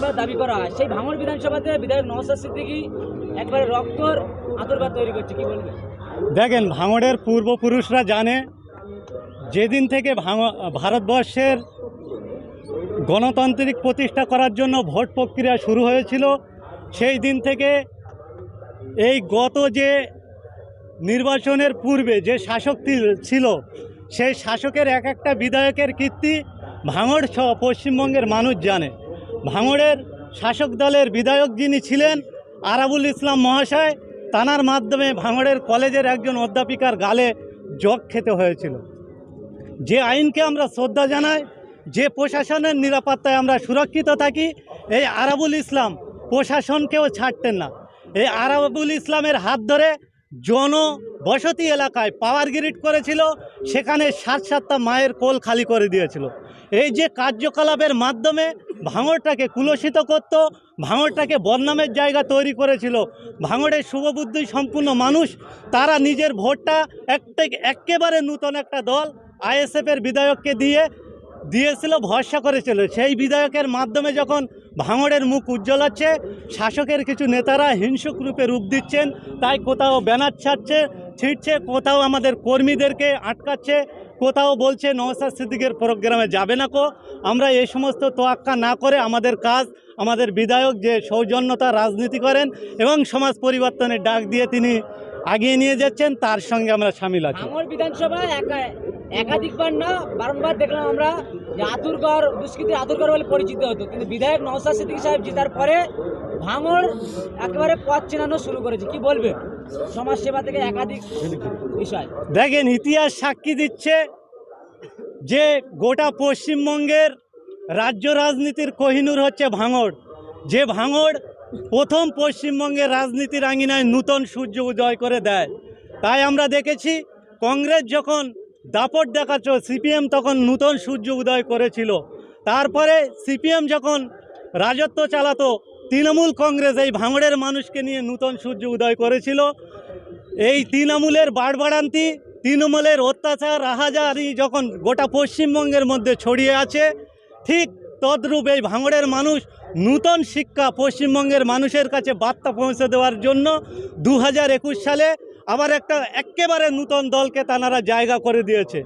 বারবার দাবি করা হয়। সেই ভাঙড় বিধানসভাতে বিধায়ক নওসাদ সিদ্দিকি একবারে রক্তর আতরবাদ তৈরি করছে, কি বলবেন? দেখেন, ভাঙড়ের পূর্বপুরুষরা জানে, যেদিন থেকে ভারতবর্ষের গণতান্ত্রিক প্রতিষ্ঠা করার জন্য ভোট প্রক্রিয়া শুরু হয়েছিল, সেই দিন থেকে এই গত যে নির্বাচনের পূর্বে যে শাসক ছিল, সেই শাসকের এক একটা বিধায়কের কীর্তি ভাঙড় সহ পশ্চিমবঙ্গের মানুষ জানে। ভাঙড়ের শাসক দলের বিধায়ক যিনি ছিলেন, আরাবুল ইসলাম মহাশয়, তানার মাধ্যমে ভাঙড়ের কলেজের একজন অধ্যাপিকার গালে জগ খেতে হয়েছিল। যে আইনকে আমরা শ্রদ্ধা জানাই, যে প্রশাসনের নিরাপত্তায় আমরা সুরক্ষিত থাকি, এই আরাবুল ইসলাম প্রশাসনকেও ছাড়তেন না। এই আরাবুল ইসলামের হাত ধরে জনবসতি এলাকায় পাওয়ার গ্রিড করেছিল, সেখানে সাত সাতটা মায়ের কোল খালি করে দিয়েছিল। এই যে কার্যকলাপের মাধ্যমে ভাঙড়টাকে কুলসিত করত ভাঙড়টাকে বদনামের জায়গা তৈরি করেছিল। ভাঙড়ের শুভবুদ্ধি সম্পূর্ণ মানুষ, তারা নিজের ভোটটা একটা একেবারে নূতন একটা দল আইএসএফের বিধায়ককে দিয়ে, দিয়েছিল, ভরসা করেছিল। সেই বিধায়কের মাধ্যমে যখন ভাঙড়ের মুখ উজ্জ্বল হচ্ছে, শাসকের কিছু নেতারা হিংসুক রূপে রূপ দিচ্ছেন, তাই কোথাও ব্যানার ছাড়ছে ছিটছে কোথাও আমাদের কর্মীদেরকে আটকাচ্ছে কোথাও বলছে নওসাদ সিদ্দিকের প্রোগ্রামে যাবে না কো। আমরা এই সমস্ত তোয়াক্কা না করে আমাদের কাজ, আমাদের বিধায়ক যে সৌজন্যতা রাজনীতি করেন এবং সমাজ পরিবর্তনের ডাক দিয়ে তিনি আগিয়ে নিয়ে যাচ্ছেন, তার সঙ্গে আমরা সামিল আছি। ভাঙড় বিধানসভা একাধিকবার না, বারংবার দেখলাম আমরা যে আতুরগড় দুষ্কৃতী আতুরগড় বলে পরিচিত হতো। কিন্তু বিধায়ক নওসাদ সিদ্দিকী সাহেব জেতার পরে ভাঙড় একেবারে পথ চেনানো শুরু করেছে। কি বলবে? সমাজ সেবা থেকে একাধিক বিষয়। দেখেন, ইতিহাস সাক্ষী দিচ্ছে যে গোটা পশ্চিমবঙ্গের রাজ্য রাজনীতির কোহিনূর হচ্ছে ভাঙড়। যে ভাঙড় প্রথম পশ্চিমবঙ্গের রাজনীতির আঙিনায় নূতন সূর্য উদয় করে দেয়। তাই আমরা দেখেছি, কংগ্রেস যখন দাপট দেখাচ্ছ সিপিএম তখন নূতন সূর্য উদয় করেছিল। তারপরে সিপিএম যখন রাজত্ব চালাতো তৃণমূল কংগ্রেস এই ভাঙড়ের মানুষকে নিয়ে নূতন সূর্য উদয় করেছিল। এই তৃণমূলের বাড়বাড়ান্তি, তৃণমূলের অত্যাচার, রাহাজারি যখন গোটা পশ্চিমবঙ্গের মধ্যে ছড়িয়ে আছে, ঠিক তদ্রূপ এই ভাঙড়ের মানুষ নূতন শিক্ষা পশ্চিমবঙ্গের মানুষের কাছে বার্তা পৌঁছে দেওয়ার জন্য দু হাজার একুশ সালে আবার একটা একেবারে নূতন দলকে তানারা জায়গা করে দিয়েছে।